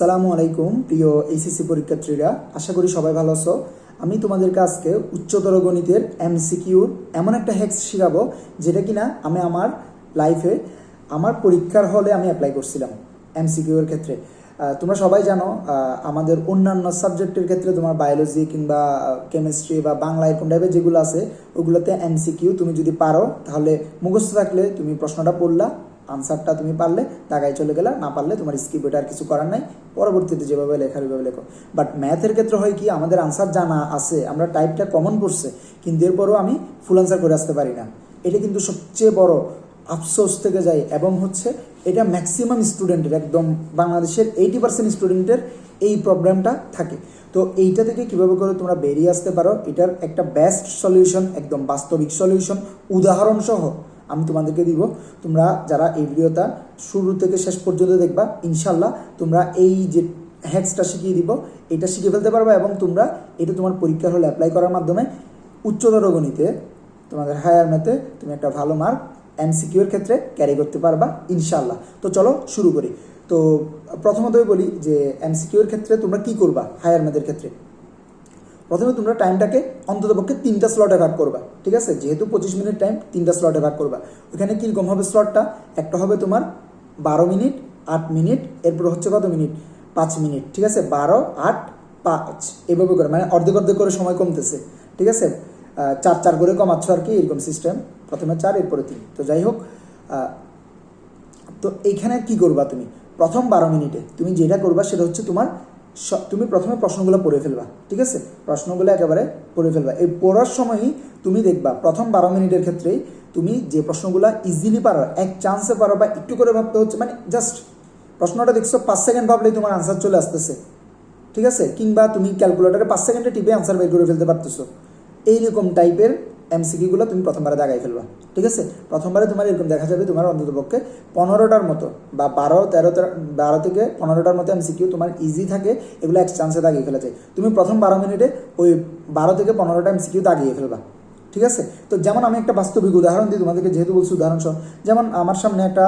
আসসালামু আলাইকুম, প্রিয় এইচএসসি পরীক্ষার্থীরা। আশা করি সবাই ভালো আছো। আমি তোমাদেরকে আজকে উচ্চতর গণিতের এমসিকিউর এমন একটা হ্যাক্স শেখাবো, যেটা কিনা আমি আমার লাইফে আমার পরীক্ষার হলে আমি অ্যাপ্লাই করছিলাম এমসিকিউর ক্ষেত্রে। তোমরা সবাই জানো আমাদের অন্যান্য সাবজেক্টের ক্ষেত্রে তোমার বায়োলজি কিংবা কেমিস্ট্রি বা বাংলা এরকম টাইপের যেগুলো আছে, ওগুলোতে এমসিকিউ তুমি যদি পারো, তাহলে মুখস্থ থাকলে তুমি প্রশ্নটা পড়লা। আনসারটা তুমি পারলে দাগায় চলে গেলে, না পারলে তোমার স্কিপ এটা আর কিছু করার নাই। পরবর্তীতে যেভাবে লেখার ওইভাবে লেখো। বাট ম্যাথের ক্ষেত্রে হয় কি, আমাদের আনসার জানা আছে, আমরা টাইপটা কমন পড়ছে কিন্তু এরপরও আমি ফুল আনসার করে আসতে পারি না। এটা কিন্তু সবচেয়ে বড় আফসোস থেকে যায়, এবং হচ্ছে এটা ম্যাক্সিমাম স্টুডেন্টের একদম বাংলাদেশের এইটি পার্সেন্ট স্টুডেন্টের এই প্রবলেমটা থাকে। তো এইটা থেকে কীভাবে করে তোমরা বেরিয়ে আসতে পারো, এটার একটা বেস্ট সলিউশন একদম বাস্তবিক সলিউশন উদাহরণ সহ আমি তোমাদেরকে দিব। তোমরা যারা এই ভিডিওটা শুরু থেকে শেষ পর্যন্ত দেখবা ইনশাল্লাহ তোমরা এই যে হ্যাক্সটা শিখিয়ে দিব, এটা শিখে ফেলতে পারবা এবং তোমরা এটা তোমার পরীক্ষার হলে অ্যাপ্লাই করার মাধ্যমে উচ্চতর গণিতে, তোমাদের হায়ার ম্যাথে তুমি একটা ভালো মার্ক এমসিকিউর ক্ষেত্রে ক্যারি করতে পারবা ইনশাল্লাহ তো চলো শুরু করি। তো প্রথমতই বলি যে এমসিকিউর ক্ষেত্রে তোমরা কি করবা হায়ার ম্যাথের ক্ষেত্রে? প্রথমে তোমরা টাইমটাকে অন্তত পক্ষে তিনটা স্লটে ভাগ করবা, ঠিক আছে? যেহেতু পঁচিশ মিনিট টাইম তিনটা স্লটে ভাগ করবা। ওখানে কীরকম হবে স্লটটা একটা হবে তোমার বারো মিনিট, আট মিনিট, এরপর হচ্ছে কত মিনিট? পাঁচ মিনিট, ঠিক আছে? বারো, আট, পাঁচ, এভাবে করে মানে অর্ধেক অর্ধেক করে সময় কমতেছে, ঠিক আছে? চার চার করে কমাচ্ছ আর কি, এরকম সিস্টেম প্রথমে চার, এরপরে তিন। তো যাই হোক তো এইখানে কি করবা তুমি? প্রথম বারো মিনিটে তুমি যেটা করবা সেটা হচ্ছে তোমার তুমি প্রথমে প্রশ্নগুলো পড়ে ফেলবা, ঠিক আছে? প্রশ্নগুলো একেবারে পড়ে ফেলবা। এই পড়ার সময়ই তুমি দেখবা, প্রথম বারো মিনিটের ক্ষেত্রেই তুমি যে প্রশ্নগুলো ইজিলি পারো, এক চান্সে পারো বা একটু করে ভাবতে হচ্ছে মানে জাস্ট প্রশ্নটা দেখছ, পাঁচ সেকেন্ড ভাবলেই তোমার আনসার চলে আসতেছে, ঠিক আছে? কিংবা তুমি ক্যালকুলেটারে পাঁচ সেকেন্ডে টিপে আনসার বের করে ফেলতে পারতেছো। এইরকম টাইপের এমসিকিউগুলো তুমি প্রথমবারে দাগাই ফেলবা, ঠিক আছে? প্রথমবারে তোমার এরকম দেখা যাবে তোমার অন্ততপক্ষে পনেরোটার মতো বা বারো, তেরো বারো থেকে পনেরোটার মতো এমসিকিউ তোমার ইজি থাকে, এগুলো এক চান্সে দাগিয়ে ফেলা যায়। তুমি প্রথম বারো মিনিটে ওই বারো থেকে পনেরোটা এমসিকিউ দাগিয়ে ফেলবা, ঠিক আছে? তো যেমন আমি একটা বাস্তবিক উদাহরণ দিই তোমাদেরকে, যেহেতু বলছি উদাহরণ সহ, যেমন আমার সামনে একটা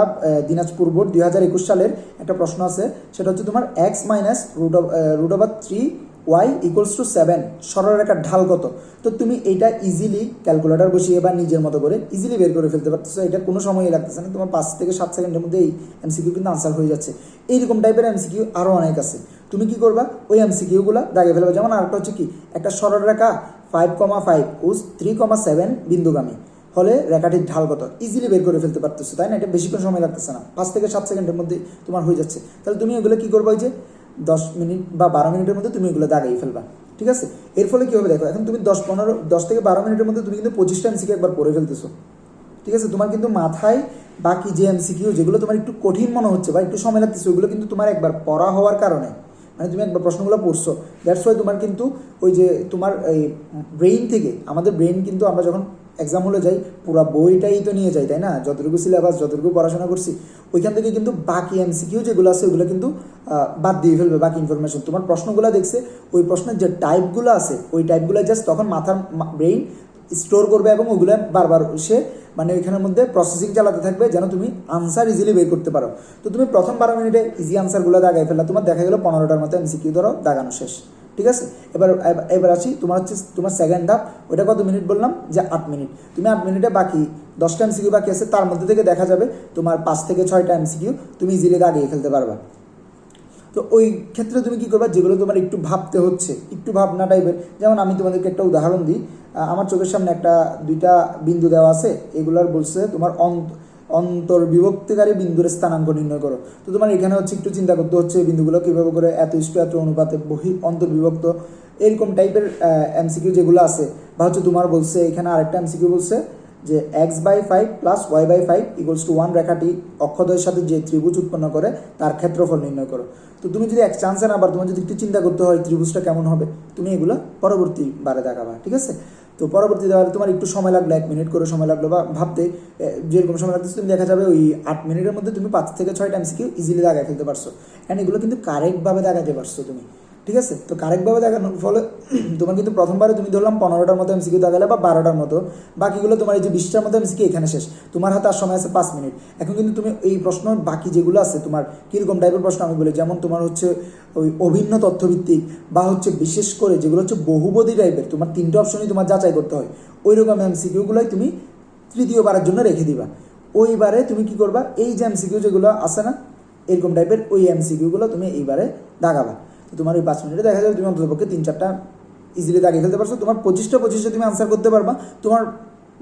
দিনাজপুর বোর্ড দুই হাজার একুশ সালের একটা প্রশ্ন আছে, সেটা হচ্ছে তোমার x minus root of root over three y equals to seven সরলরেখার ঢাল কত? তো তুমি এইটা ইজিলি ক্যালকুলেটর বসিয়ে বা নিজের মতো করে ইজিলি বের করে ফেলতে পারতেছো। এটা কোনো সময়ই লাগতেছে না। তোমার পাঁচ থেকে সাত সেকেন্ডের মধ্যে এই এমসিকিউ কিন্তু আনসার হয়ে যাচ্ছে। এইরকম টাইপের এমসিকিউ আরও অনেক আছে। তুমি কি করবা? ওই এমসিকিউগুলো দাগে ফেলবে। যেমন আরেকটা হচ্ছে কি? একটা সরলরেখা ফাইভ কমা ফাইভ উস থ্রি কমা সেভেন বিন্দুগামী। হলে রেখাটির ঢাল কত? ইজিলি বের করে ফেলতে পারতেছো। তাই না? এটা বেশিক্ষণ সময় লাগতেছে না। পাঁচ থেকে সাত সেকেন্ডের মধ্যে তোমার হয়ে যাচ্ছে। তাহলে তুমি এগুলো কি করবা ওই যে দশ মিনিট বা বারো মিনিটের মধ্যে তুমি এগুলো দাগাই ফেলবা, ঠিক আছে? এর ফলে কি হবে দেখো, এখন তুমি দশ পনেরো, দশ থেকে বারো মিনিটের মধ্যে তুমি কিন্তু পঁচিশটা এমসিকে একবার পড়ে ফেলতেছো, ঠিক আছে? তোমার কিন্তু মাথায় বাকি যে এমসিকিউ যেগুলো তোমার একটু কঠিন মনে হচ্ছে বা একটু সময় লাগতেছে, ওগুলো কিন্তু তোমার একবার পড়া হওয়ার কারণে মানে তুমি একবার প্রশ্নগুলো পড়ছো দ্যাটস ওয়াই তোমার কিন্তু ওই যে তোমার এই ব্রেইন থেকে, আমাদের ব্রেইন কিন্তু আমরা যখন এক্সাম হলে যাই, পুরো বইটাই তো নিয়ে যাই, তাই না? যতটুকু সিলেবাস যতটুকু পড়াশোনা করছি, ওইখান থেকে কিন্তু বাকি এমসিকিউ যেগুলো আছে, ওগুলো কিন্তু বাদ দিয়ে ফেলবে, বাকি ইনফরমেশন তোমার প্রশ্নগুলো দেখছে, ওই প্রশ্নের যে টাইপগুলো আছে, ওই টাইপগুলো জাস্ট তখন মাথার ব্রেইন স্টোর করবে এবং ওগুলো বারবার সে মানে ওইখানের মধ্যে প্রসেসিং চালাতে থাকবে যেন তুমি আনসার ইজিলি বের করতে পারো। তো তুমি প্রথম বারো মিনিটে ইজি আনসারগুলো দাগাই ফেললা। তোমার দেখা গেলো পনেরোটার মতো এমসিকিউ ধরো, দাগানো শেষ। ঠিক আছে? এবার, এবার- আসি, তোমার হচ্ছে, তোমার সেকেন্ড হাফ ওটা কত মিনিট বললাম? যে আট মিনিট তুমি আট মিনিটে বাকি দশটা এমসিকিউ বাকি আছে, তার মধ্যে থেকে দেখা যাবে তোমার পাঁচ থেকে ছয়টা এমসিকিউ তুমি ইজিলি দাগিয়ে ফেলতে পারবা। তো ওই ক্ষেত্রে তুমি কী করবা? যেগুলো তোমার একটু ভাবতে হচ্ছে, একটু ভাবনা টাইপের যেমন আমি তোমাদেরকে একটা উদাহরণ দিই আমার চোখের সামনে একটা দুইটা বিন্দু দেওয়া আছে, এগুলোর বলছে তোমার অন্ত অন্তর্বিভক্তিকারী বিন্দুর স্থানাঙ্ক নির্ণয় করো। তো তোমার এখানে হচ্ছে একটু চিন্তা করতে হচ্ছে এই বিন্দুগুলো কীভাবে করে এত ইস্টু এত অনুপাতে বহি অন্তর্বিভক্ত এরকম টাইপের এমসিকিউ যেগুলো আছে বা হচ্ছে তোমার বলছে এখানে আরেকটা এমসিকিউ বলছে যে x by five plus y by five equals to one রেখাটি অক্ষদ্বয়ের সাথে যে ত্রিভুজ উৎপন্ন করে তার ক্ষেত্রফল নির্ণয় করো। তো তুমি যদি এক চান্সে না আবার তোমার যদি একটু চিন্তা করতে হয় ত্রিভুজটা কেমন হবে, তুমি এগুলো পরবর্তী বারে দেখাবা, ঠিক আছে? তো পরবর্তী দেওয়ালে তোমার একটু সময় লাগল, এক মিনিট করে সময় লাগল বা ভাবতে যেরকম সময় লাগতেছে তুমি দেখা যাবে ওই আট মিনিটের মধ্যে তুমি পাঁচ থেকে ছয় টাইম শিখে ইজিলি দাগায় ফেলতে পারছ। অ্যান্ড এগুলো কিন্তু কারেক্টভাবে দাগাতে পারছ তুমি। ঠিক আছে? তো কারেক্টভাবে দেখানোর ফলে তোমার কিন্তু প্রথমবারে তুমি ধরলাম পনেরোটার মতো এমসিকিউ দেখালে বা বারোটার মতো, বাকিগুলো তোমার এই যে বিশটার মতো এমসিকিউ এখানে শেষ। তোমার হাতে আর সময় আছে পাঁচ মিনিট। এখন কিন্তু তুমি এই প্রশ্ন, বাকি যেগুলো আছে তোমার কীরকম টাইপের প্রশ্ন আমি বলি, যেমন তোমার হচ্ছে ওই অভিন্ন তথ্যভিত্তিক বা হচ্ছে বিশেষ করে যেগুলো হচ্ছে বহুবদী টাইপের তোমার তিনটে অপশনই তোমার যাচাই করতে হয়। ওই রকম এমসিকিউগুলোই তুমি তৃতীয়বারের জন্য রেখে দিবা। ওইবারে তুমি কি করবা? এই যে এমসিকিউ যেগুলো আছে না, এরকম টাইপের ওই এমসিকিউগুলো তুমি এইবারে দাগাবা তোমার ওই পাঁচ মিনিটে দেখা যাবে, তুমি অন্ততপক্ষে তিন চারটা ইজিলি দাগিয়ে ফেলতে পারছ। তোমার পঁচিশটা পঁচিশটা তুমি আনসার করতে পারবা। তোমার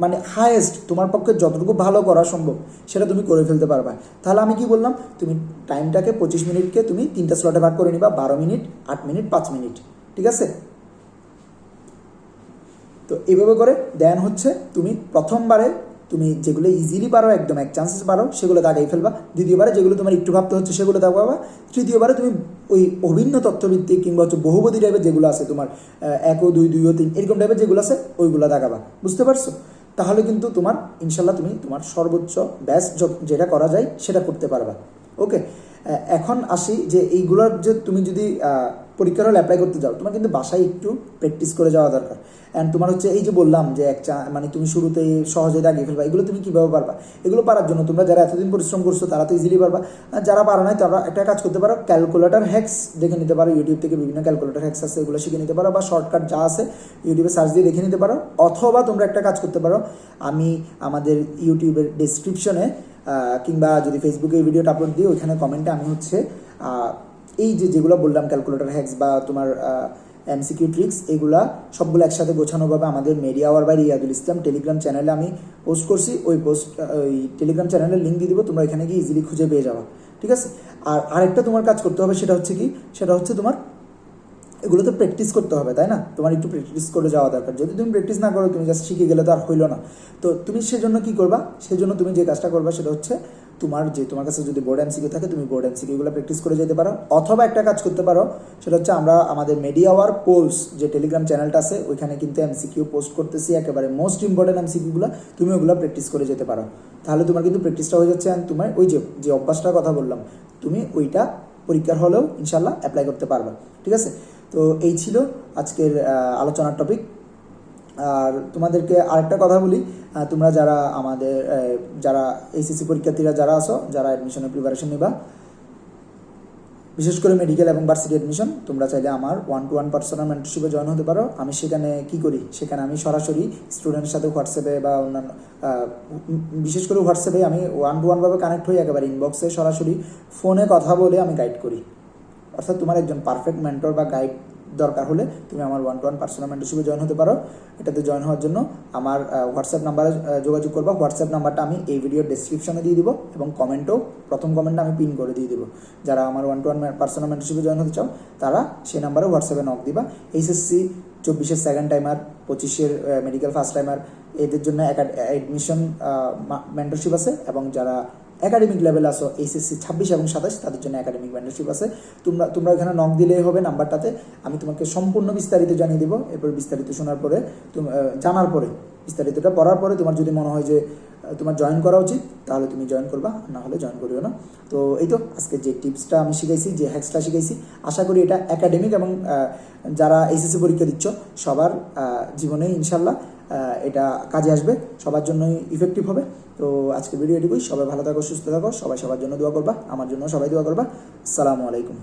মানে হায়েস্ট তোমার পক্ষে যতটুকু ভালো করা সম্ভব, সেটা তুমি করে ফেলতে পারবা। তাহলে আমি কি বললাম, তুমি টাইমটাকে পঁচিশ মিনিটকে তুমি তিনটা স্লটে ভাগ করে নিবা, বারো মিনিট, আট মিনিট, পাঁচ মিনিট। ঠিক আছে? তো এইভাবে করে দেন হচ্ছে তুমি প্রথমবারে তুমি যেগুলো ইজিলি পারো, একদম এক চান্সেস পারো সেগুলো দাগাই ফেলবা। দ্বিতীয়বারে যেগুলো তোমার একটু ভাবতে হচ্ছে, সেগুলো দাগাবা তৃতীয়বারে তুমি ওই অভিন্ন তথ্যভিত্তিক কিংবা হচ্ছে বহুপতি টাইপের যেগুলো আছে তোমার এক ও দুই দুই ও তিন, এরকম টাইপের যেগুলো আছে, ওইগুলো দাগাবা। বুঝতে পারছ? তাহলে কিন্তু তোমার ইনশাল্লাহ তুমি তোমার সর্বোচ্চ বেস্ট যেটা করা যায়, সেটা করতে পারবা। ওকে এখন আসি যে এইগুলোর যে তুমি যদি পরীক্ষার হলে অ্যাপ্লাই করতে যাও। তোমার কিন্তু বাসায় একটু প্র্যাকটিস করে যাওয়া দরকার। অ্যান্ড তোমার হচ্ছে এই যে বললাম যে এক চা মানে তুমি শুরুতেই সহজে দাগিয়ে ফেলবা, এগুলো তুমি কীভাবে পারবা? এগুলো পারার জন্য তোমরা যারা এতদিন পরিশ্রম করছ, তারা তো ইজিলি পারবা। যারা পারো নাই, তারা একটা কাজ করতে পারো ক্যালকুলেটার হ্যাক্স দেখে নিতে পারো। ইউটিউব থেকে বিভিন্ন ক্যালকুলেটার হ্যাক্স আছে, এগুলো শিখে নিতে পারো। বা শর্টকাট যা আছে ইউটিউবে সার্চ দিয়ে দেখে নিতে পারো। অথবা তোমরা একটা কাজ করতে পারো, আমি আমাদের ইউটিউবের ডিসক্রিপশনে কিংবা যদি ফেসবুকে ভিডিওটা আপলোড দিই, ওইখানে কমেন্টে আমি হচ্ছে এই যে যেগুলো বললাম ক্যালকুলেটর হ্যাক্স বা তোমার এমসিকিউ ট্রিক্স এগুলা সবগুলো একসাথে গোছানোভাবে আমাদের media hour by Riadul Islam telegram চ্যানেলে আমি পোস্ট করছি। ওই পোস্ট ওই টেলিগ্রাম চ্যানেলের লিঙ্ক দিয়ে দিব, তোমরা এখানে গিয়ে ইজিলি খুঁজে পেয়ে যাবা। ঠিক আছে? আর আরেকটা তোমার কাজ করতে হবে, সেটা হচ্ছে কি? সেটা হচ্ছে তোমার এগুলো তো প্র্যাকটিস করতে হবে, তাই না? তোমার একটু প্র্যাকটিস করে যাওয়া দরকার। যদি তুমি প্র্যাকটিস না করো, তুমি জাস্ট শিখে গেলে তো আর হইল না। তো তুমি সেজন্য কি করবা? সেজন্য তুমি যে কাজটা করবা, সেটা হচ্ছে তোমার যে, তোমার কাছে যদি বোর্ড এমসিকিউ থাকে, তুমি বোর্ড এমসিকিউগুলো প্র্যাকটিস করে যেতে পারো। অথবা একটা কাজ করতে পারো, সেটা হচ্ছে আমরা আমাদের মিডিয়া আওয়ার পোলস যে টেলিগ্রাম চ্যানেলটা আছে, ওইখানে কিন্তু এমসিকিউ পোস্ট করতেছি, একেবারে মোস্ট ইম্পর্টেন্ট এমসিকিউগুলো তুমি ওগুলো প্র্যাকটিস করে যেতে পারো। তাহলে তোমার কিন্তু প্র্যাকটিসটা হয়ে যাচ্ছে, and তোমার ওই যে যে অভ্যাসটার কথা বললাম, তুমি ওইটা পরীক্ষার হলেও ইনশাল্লাহ অ্যাপ্লাই করতে পারবে। ঠিক আছে? তো এই ছিল আজকের আলোচনার টপিক আর তোমাদেরকে আরেকটা কথা বলি তোমরা যারা আমাদের যারা এইচএসসি পরীক্ষার্থীরা যারা আসো যারা অ্যাডমিশনের প্রিপারেশন নিবা, বিশেষ করে মেডিকেল এবং ভার্সিটি অ্যাডমিশন তোমরা চাইলে আমার ওয়ান টু ওয়ান পার্সোনাল মেন্টরশিপে জয়েন হতে পারো। আমি সেখানে কি করি? সেখানে আমি সরাসরি স্টুডেন্টের সাথে হোয়াটসঅ্যাপে বা অন্যান্য বিশেষ করে হোয়াটসঅ্যাপে আমি ওয়ান টু ওয়ানভাবে কানেক্ট হই একেবারে ইনবক্সে সরাসরি ফোনে কথা বলে আমি গাইড করি। অর্থাৎ তোমার একজন পারফেক্ট মেন্টর বা গাইড দরকার হলে তুমি আমার ওয়ান টু ওয়ান পার্সোনাল মেন্টরশিপে জয়েন হতে পারো। এটাতে জয়েন হওয়ার জন্য আমার হোয়াটসঅ্যাপ নাম্বারে যোগাযোগ করবা। হোয়াটসঅ্যাপ নাম্বারটা আমি এই ভিডিওর ডিসক্রিপশনে দিয়ে দিব এবং কমেন্টও প্রথম কমেন্টটা আমি পিন করে দিয়ে দিব। যারা আমার ওয়ান টু ওয়ান পার্সোনাল মেন্টরশিপে জয়েন হতে চাও, তারা সেই নাম্বারে হোয়াটসঅ্যাপে নক দিবা। এইচএসসি চব্বিশের সেকেন্ড টাইমার পঁচিশের মেডিকেল ফার্স্ট টাইমার এদের জন্য অ্যাডমিশন মেন্টরশিপ আছে এবং যারা একাডেমিক লেভেল আসো এইচএসসি ছাব্বিশ এবং সাতাশ, তাদের জন্য একাডেমিক মেন্টরশিপ আছে। তোমরা তোমরা এখানে নক দিলেই হবে নাম্বারটাতে। আমি তোমাকে সম্পূর্ণ বিস্তারিত জানিয়ে দেবো, এরপর বিস্তারিত শোনার পরে জানার পরে, বিস্তারিতটা পড়ার পরে তোমার যদি মনে হয় যে তোমার জয়েন করা উচিত, তাহলে তুমি জয়েন করবা না হলে জয়েন করিও না। তো এই তো, আজকে যে টিপসটা আমি শিখাইছি, যে হ্যাক্সটা শিখাইছি, আশা করি এটা একাডেমিক এবং যারা এইচএসসি পরীক্ষা দিচ্ছ, সবার জীবনে ইনশাল্লাহ এটা কাজে আসবে। সবার জন্যই ইফেক্টিভ হবে। তো আজকে ভিডিও এটুকুই। সবাই ভালো থাকো, সুস্থ থাকো। সবাই সবার জন্য দোয়া করবা। আমার জন্য সবাই দোয়া করবা। আসসালামু আলাইকুম।